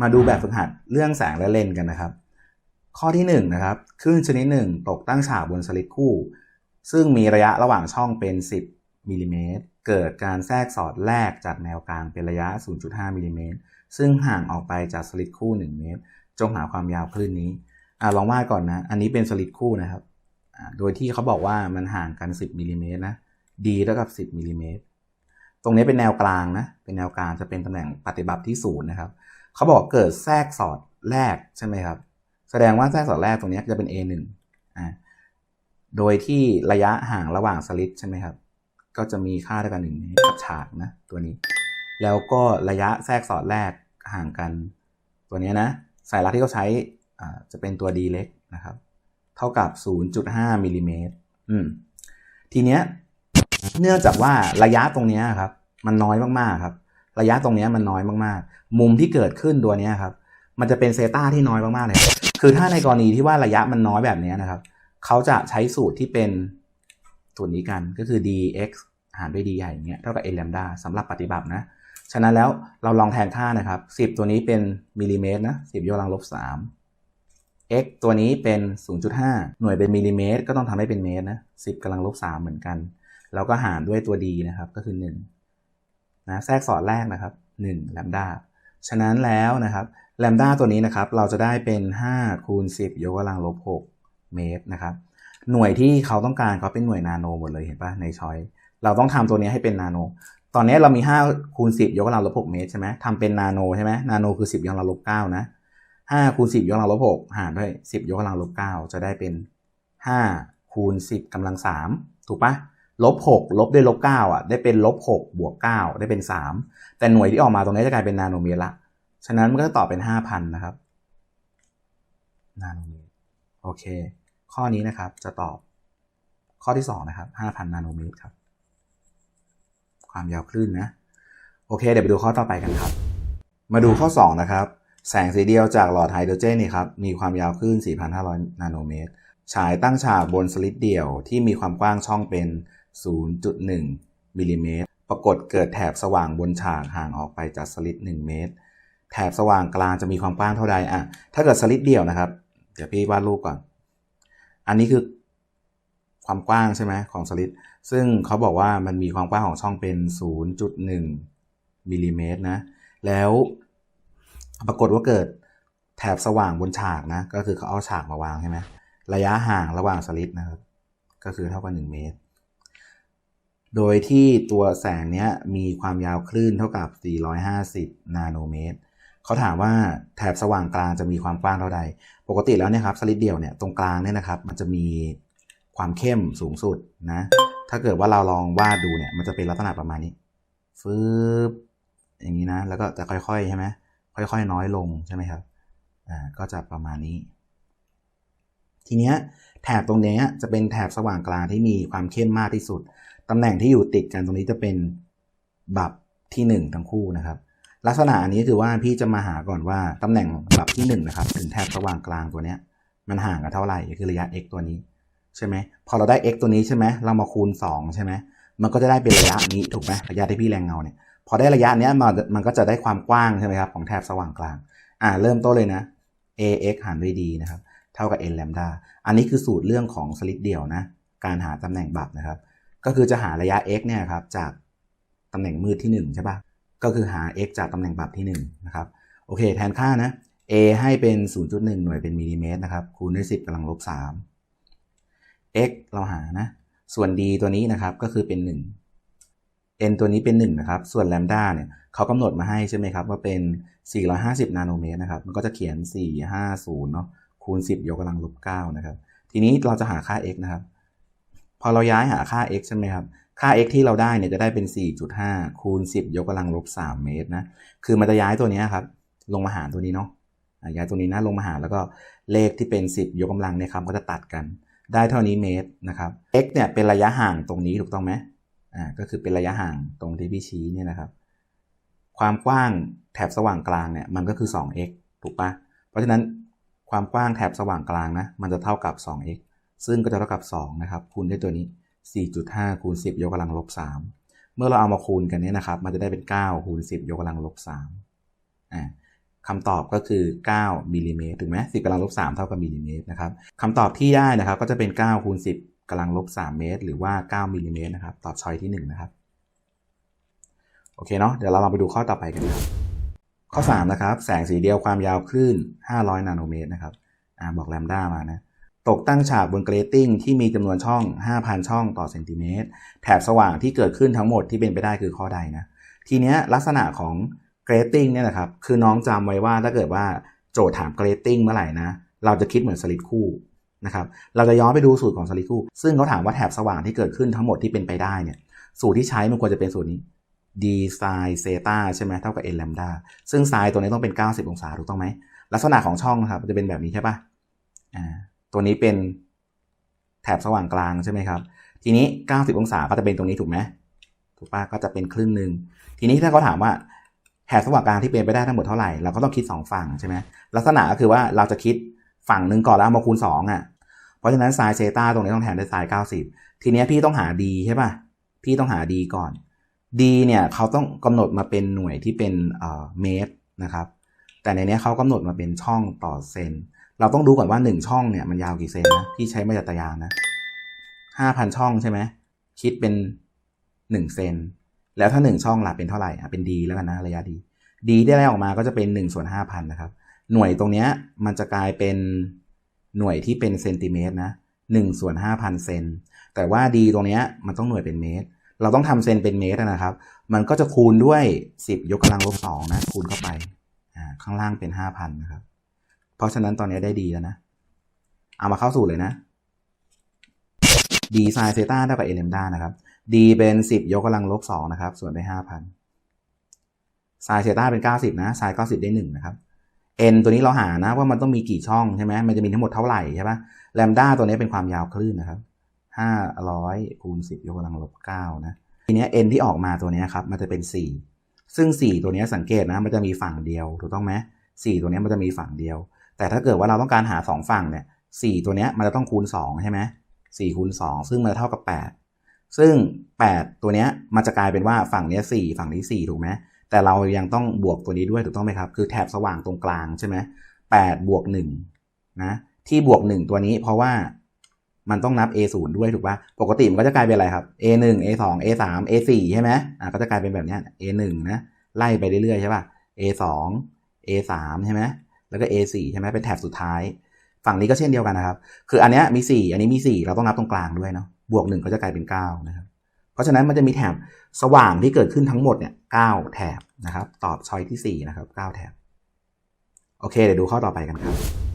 มาดูแบบฝึกหัดเรื่องแสงและเลนกันนะครับ ข้อที่1นงนะครับคลื่นชนิดหนึ่งตกตั้งฉากบนสลิดคู่ ซึ่งมีระยะระหว่างช่องเป็น 10มิลลิเมตรเกิดการแทรกสอดแลกจากแนวกลางเป็นระยะ 0.5มิลลิเมตรซึ่งห่างออกไปจากสลิดคู่ 1 เมตร จงหาความยาวคลื่นนี้อลองวาดก่อนนะ อันนี้เป็นสลิดคู่นะครับโดยที่เขาบอกว่ามันห่างกัน 10มิลลิเมตรนะ d เท่ากับ 10มิลลิเมตรตรงนี้เป็นแนวกลางนะ เป็นแนวกลางจะเป็นตำแหน่งปฏิบัติที่ศูนย์นะครับ เขาบอกเกิดแทรกสอดแรกใช่ไหมครับ แสดงว่าแทรกสอดแรกตรงนี้จะเป็น a1 อ่าโดยที่ระยะห่างระหว่างสลิดใช่ไหมครับ ก็จะมีค่าเท่ากันหนึ่งกับฉากนะตัวนี้ แล้วก็ระยะแทรกสอดแรกห่างกันตัวนี้นะสายรัดที่เขาใช้จะเป็นตัว d เล็กนะครับ เท่ากับ 0.5มิลลิเมตรอืมทีเนี้ยเนื่องจากว่าระยะตรงนี้ครับ มันน้อยมากๆครับ ระยะตรงนี้มันน้อยมากๆ มุมที่เกิดขึ้นตัวนี้ครับ มันจะเป็นเซต้าที่น้อยมากๆเลย คือถ้าในกรณีที่ว่าระยะมันน้อยแบบนี้นะครับ เขาจะใช้สูตรที่เป็นสูตรนี้กันก็คือ dx หารด้วย d ใหญ่เงี้ยเท่ากับ n แลมดาสำหรับปฏิบัตินะ ฉะนั้นแล้วเราลองแทนค่านะครับ 10 ตัวนี้เป็นมิลลิเมตรนะ 10ยกกำลังลบ 3 x ตัวนี้เป็น 0.5 หน่วยเป็นมิลลิเมตร ก็ต้องทำให้เป็นเมตรนะ 10กำลังลบ 3 เหมือนกัน แล้วก็หารด้วยตัว d นะครับ ก็คือ 1 นะแทรกสอดแรกนะครับ1แลมดาฉะนั้นแล้วนะครับแลมดาตัวนี้นะครับเราจะได้เป็น 5 คูณ 10 ยกกำลังลบ 6 เมตรนะครับหน่วยที่เขาต้องการเขาเป็นหน่วยนาโนหมดเลยเห็นปะในช้อยเราต้องทำตัวนี้ให้เป็นนาโน ตอนนี้เรามี 5 คูณ 10 ยกกำลังลบ 6 เมตรใช่ไหมทำเป็นนาโนใช่ไหมนาโนคือ 10 ยกกำลังลบ 9 นะ5คูณ 10 ยกกำลังลบ 6 หารด้วย 10 ยกกำลังลบ 9 จะได้เป็น 5 คูณ 10กำลัง 3 ถูกปะ ลบหกลบด้วยลบเก้าอะได้เป็นลบหกบวกเก้าได้เป็นสามแต่หน่วยที่ออกมาตรงนี้จะกลายเป็นนาโนเมตรละฉะนั้นมันก็จะตอบเป็นห้าพันนะครับนาโนเมตรโอเค ข้อนี้นะครับจะตอบข้อที่สองนะครับห้าพันนาโนเมตรครับ ความยาวคลื่นนะ โอเค เดี๋ยวไปดูข้อต่อไปกันครับ มาดูข้อ2นะครับ แสงสีเดียวจากหลอดไฮโดรเจนนี่ครับมีความยาวคลื่น4,500 นาโนเมตรฉายตั้งฉากบนสลิดเดี่ยวที่มีความกว้างช่องเป็น 0.1มิลิเมตรปรากฏเกิดแถบสว่างบนฉากห่างออกไปจากสลิด1เมตร แถบสว่างกลางจะมีความกว้างเท่าใดอะถ้าเกิดสลิดเดียวนะครับ เดี๋ยวพี่วาดรูปก่อน อันนี้คือความกว้างใช่ไหมของสลิดซึ่งเขาบอกว่ามันมีความกว้างของช่องเป็น 0.1มิลิเมตรนะ แล้วปรากฏว่าเกิดแถบสว่างบนฉากนะ ก็คือเขาเอาฉากมาวางใช่ไหมระยะห่างระหว่างสลิดนะครับ ก็คือเท่ากับ1เมตร โดยที่ตัวแสงเนี้ยมีความยาวคลื่นเท่ากับ 450 นาโนเมตร เขาถามว่าแถบสว่างกลางจะมีความกว้างเท่าใด ปกติแล้วเนี่ยครับสลิดเดียวเนี่ยตรงกลางเนี่ยนะครับมันจะมีความเข้มสูงสุดนะ ถ้าเกิดว่าเราลองวาดดูเนี่ยมันจะเป็นลักษณะประมาณนี้ฟืบอย่างนี้นะ แล้วก็จะค่อยๆใช่ไหมค่อยๆ น้อยลงใช่ไหมครับ อ่า ก็จะประมาณนี้ ทีเนี้ยแถบตรงนี้จะเป็นแถบสว่างกลางที่มีความเข้มมากที่สุด ตำแหน่งที่อยู่ติดกันตรงนี้จะเป็นบับที่ 1 ทั้งคู่นะครับ ลักษณะอันนี้คือว่าพี่จะมาหาก่อนว่าตำแหน่งบับที่1นะครับถึงแถบสว่างกลางตัวนี้มันห่างกันเท่าไหร่คือระยะ x ตัวนี้ใช่ไหมพอเราได้ x ตัวนี้ใช่ไหมเรามาคูณ 2 ใช่ไหมมันก็จะได้เป็นระยะนี้ถูกไหมระยะที่พี่แรงเงาเนี่ยพอได้ระยะเนี้ยมันมันก็จะได้ความกว้างใช่ไหมครับของแถบสว่างกลางอ่าเริ่มต้นเลยนะ ax หารด้วย d นะครับ เท่ากับ n แลมดาอันนี้คือสูตรเรื่องของสลิดเดี่ยวนะการหาตำแหน่งบับนะครับ ก็คือจะหาระยะ x เนี่ยครับจากตำแหน่งมืดที่ 1 ใช่ปะก็คือหา x จากตำแหน่งบับที่1นะครับโอเค แทนค่านะ a ให้เป็น 0.1 หน่วยเป็นมิลลิเมตรนะครับคูณด้วย 10กำลังลบ 3 x เราหานะ ส่วน d ตัวนี้นะครับก็คือเป็น 1 n ตัวนี้เป็น 1 นะครับ ส่วนแลมด้าเนี่ยเขากำหนดมาให้ใช่ไหมครับว่าเป็น 450 นาโนเมตรนะครับ มันก็จะเขียน 450 เนาะ คูณ 10 ยกกำลังลบ9นะครับ ทีนี้เราจะหาค่า x นะครับ พอเราย้ายหาค่า x ใช่ไหมครับ ค่า x ที่เราได้เนี่ยจะได้เป็น 4.5 คูณ 10 ยกกำลังลบ3เมตรนะ คือมันจะย้ายตัวนี้ครับ ลงมาหารตัวนี้เนาะ ย้ายตัวนี้นะลงมาหารแล้วก็เลขที่เป็น 10 ยกกำลังเนี่ยครับก็จะตัดกัน ได้เท่านี้เมตรนะครับ x เนี่ยเป็นระยะห่างตรงนี้ถูกต้องไหมอ่า ก็คือเป็นระยะห่างตรงที่พี่ชี้เนี่ยนะครับ ความกว้างแถบสว่างกลางเนี่ยมันก็คือ 2x ถูกปะเพราะฉะนั้น ความกว้างแถบสว่างกลางนะ มันจะเท่ากับ 2x ซึ่งก็จะเท่ากับ 2 นะครับ คูณด้วยตัวนี้ 4.5 คูณ 10 ยกกำลังลบ 3 เมื่อเราเอามาคูณกันเนี้นะครับ มันจะได้เป็น 9 คูณ 10 ยกกำลังลบ 3 อ่าคำตอบก็คือ 9 มิลลิเมตร ถูกไหม10กำลังลบ 3 เท่ากับมิลลิเมตรนะครับคำตอบที่ได้นะครับ ก็จะเป็น 9 คูณ 10กำลังลบ 3 เมตร หรือว่า 9 มิลลิเมตรนะครับ ตอบช้อยที่ 1 นะครับ โอเคเนาะ เดี๋ยวเราลองไปดูข้อต่อไปกันครับ ข้อ 3 นะครับ แสงสีเดียวความยาวคลื่น 500 นาโนเมตรนะครับอบอกแลมด้ามานะตกตั้งฉากบนเกรตติ้งที่มีจำนวนช่อง 5,000 ช่องต่อเซนติเมตรแถบสว่างที่เกิดขึ้นทั้งหมดที่เป็นไปได้คือข้อใดนะทีเนี้ยลักษณะของเกรตติ้งเนี่ยนะครับคือน้องจำไว้ว่าถ้าเกิดว่าโจทย์ถามเกรตติ้งเมื่อไหร่นะเราจะคิดเหมือนสลิดคู่นะครับเราจะย้อนไปดูสูตรของสลิดคู่ ซึ่งเขาถามว่าแถบสว่างที่เกิดขึ้นทั้งหมดที่เป็นไปได้เนี่ยสูตรที่ใช้มันควรจะเป็นสูตรนี้ d sin เซตาใช่ไหมเท่ากับ n แลมดาซึ่ง sin ตัวนี้ต้องเป็น 90 องศาถูกต้องไหม ลักษณะของช่องนะครับจะเป็นแบบนี้ใช่ปะอ่าตัวนี้เป็นแถบสว่างกลางใช่ไหมครับ ทีนี้ 90 องศาก็จะเป็นตรงนี้ถูกไหมถูกปะก็จะเป็นครึ่งหนึ่งทีนี้ถ้าเขาถามว่าแถบสว่างกลางที่เป็นไปได้ทั้งหมดเท่าไหร่เราก็ต้องคิด 2 ฝั่งใช่ไหมลักษณะก็คือว่าเราจะคิดฝั่งหนึ่งก่อนแล้วเอามาคูณ 2อะเพราะฉะนั้น sin เซตาตรงนี้ต้องแทนด้วย sin 90 ทีนี้พี่ต้องหา d ใช่ปะพี่ต้องหา d ก่อน d เนี่ยเขาต้องกำหนดมาเป็นหน่วยที่เป็นเมตรนะครับ แต่ในนี้เขากำหนดมาเป็นช่องต่อเซน เราต้องดูก่อนว่า 1 ช่องเนี่ยมันยาวกี่เซนนะพี่ใช้มาตรฐานนะ5,000ช่องใช่ไหมคิดเป็น 1 เซน แล้วถ้า 1 ช่องล่ะเป็นเท่าไหร่อะเป็น d แล้วกันนะระยะ d d ที่ได้ออกมาก็จะเป็น1ส่วน5,000นะครับ หน่วยตรงเนี้ยมันจะกลายเป็นหน่วยที่เป็นเซนติเมตรนะ1ส่วน5,000เซนแต่ว่า d ตรงเนี้ยมันต้องหน่วยเป็นเมตร เราต้องทำเซนเป็นเมตรนะครับ มันก็จะคูณด้วย 10 ยกกำลังลบ2นะ คูณเข้าไปอ่าข้างล่างเป็น 5,000 นะครับ เพราะฉะนั้นตอนนี้ได้ดีแล้วนะ เอามาเข้าสู่เลยนะ d sin เซต้าเท่ากับ a เลมด้านะครับ d เป็น 10 ยกกำลังลบ2นะครับ ส่วนด้วย5,000 sin เซต้าเป็น 90 นะ sin 90 ได้ 1 นะครับ n ตัวนี้เราหานะว่ามันต้องมีกี่ช่องใช่ไหมมันจะมีทั้งหมดเท่าไหร่ใช่ปะแลมด้าตัวนี้เป็นความยาวคลื่นนะครับ 500คูณ10ยกกำลังลบ9นะ ทีนี้ n ที่ออกมาตัวนี้ครับ มันจะเป็น4ซึ่ง4ตัวนี้สังเกตนะ มันจะมีฝั่งเดียว ถูกต้องไหม4ตัวนี้มันจะมีฝั่งเดียว แต่ถ้าเกิดว่าเราต้องการหา2ฝั่งเนี่ย4ตัวนี้มันจะต้องคูณ2ใช่ไหม4คูณ2ซึ่งมันเท่ากับ8ซึ่ง8ตัวนี้มันจะกลายเป็นว่าฝั่งนี้ย4ฝั่งนี้4ถูกไหมแต่เรายังต้องบวกตัวนี้ด้วยถูกต้องไหมครับ คือแถบสว่างตรงกลางใช่ไหม8บวก1นะที่บวก1ตัวนี้เพราะว่า มันต้องนับ a 0 ด้วยถูกปะปกติมันก็จะกลายเป็นอะไรครับ a 1 a 2 a 3 a 4 ใช่ไหมอ่าก็จะกลายเป็นแบบนี้ a 1 นะไล่ไปเรื่อยๆใช่ป่ะ a 2 a 3 ใช่ไหมแล้วก็ a 4 ใช่ไหมเป็นแถบสุดท้าย ฝั่งนี้ก็เช่นเดียวกันนะครับ คืออันนี้มี 4 อันนี้มี 4 เราต้องนับตรงกลางด้วยเนาะบวก1ก็จะกลายเป็น9นะครับเพราะฉะนั้นมันจะมีแถบสว่างที่เกิดขึ้นทั้งหมดเนี่ย9แถบนะครับ ตอบชอยที่ 4 นะครับ 9 แถบ โอเค เดี๋ยวดูข้อต่อไปกันครับ